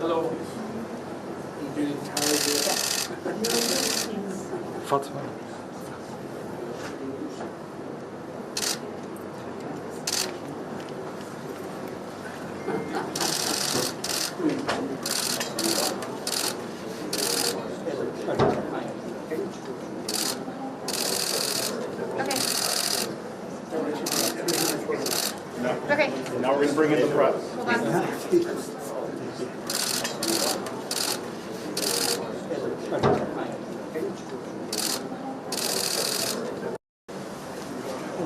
Hello. You've Okay. Now we're going to bring in the press. Hold on.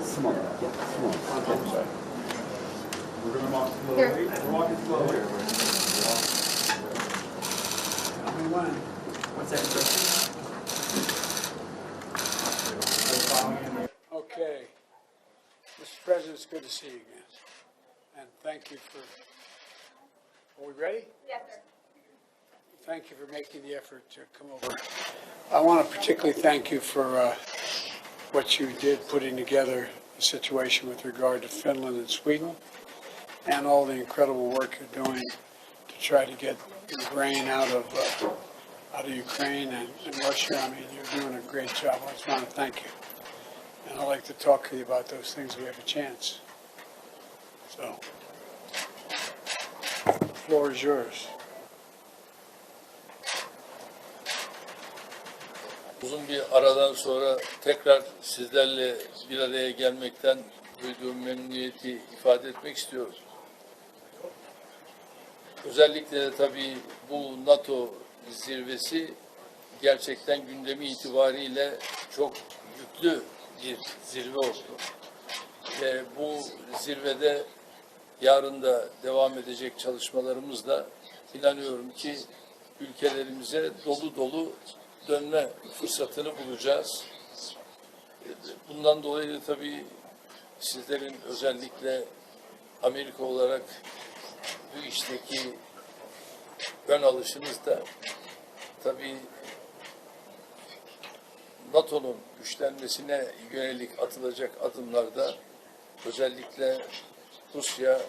Small, small. We're gonna walk Here. slowly. We're walking slowly. Only one. One second, sir. Okay. Mr. President, it's good to see you again. And thank you for, are we ready? Yes, sir. Thank you for making the effort to come over. I want to particularly thank you for uh, what you did putting together the situation with regard to Finland and Sweden and all the incredible work you're doing to try to get grain out of, uh, out of Ukraine and and Russia. I mean, you're doing a great job. I just want to thank you. And I'd like to talk to you about those things we have a chance. So, the floor is yours. Uzun bir aradan sonra tekrar sizlerle bir araya gelmekten duyduğum memnuniyeti ifade etmek istiyorum. Özellikle de tabii bu NATO zirvesi gerçekten gündemi itibariyle çok yüklü bir zirve oldu. Ve bu zirvede yarın da devam edecek çalışmalarımızla inanıyorum ki ülkelerimize dolu dolu dönme fırsatını bulacağız. Bundan dolayı da tabii sizlerin özellikle Amerika olarak bu işteki ön alışınız da tabii NATO'nun güçlenmesine yönelik atılacak adımlarda özellikle Rusya,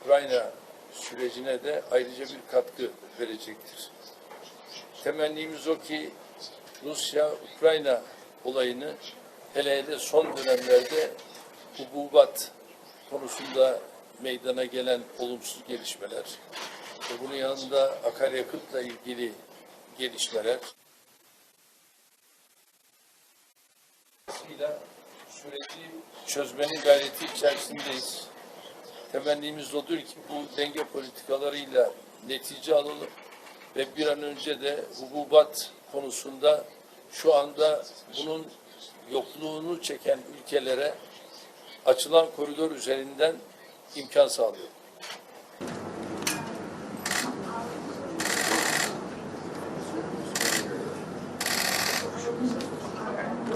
Ukrayna sürecine de ayrıca bir katkı verecektir. Temennimiz o ki Rusya-Ukrayna olayını hele hele son dönemlerde hububat konusunda meydana gelen olumsuz gelişmeler ve bunun yanında akaryakıtla ilgili gelişmeler süreci çözmenin gayreti içerisindeyiz. Temennimiz odur ki bu denge politikalarıyla netice alalım ve bir an önce de hububat konusunda şu anda bunun yokluğunu çeken ülkelere açılan koridor üzerinden imkan sağlıyor.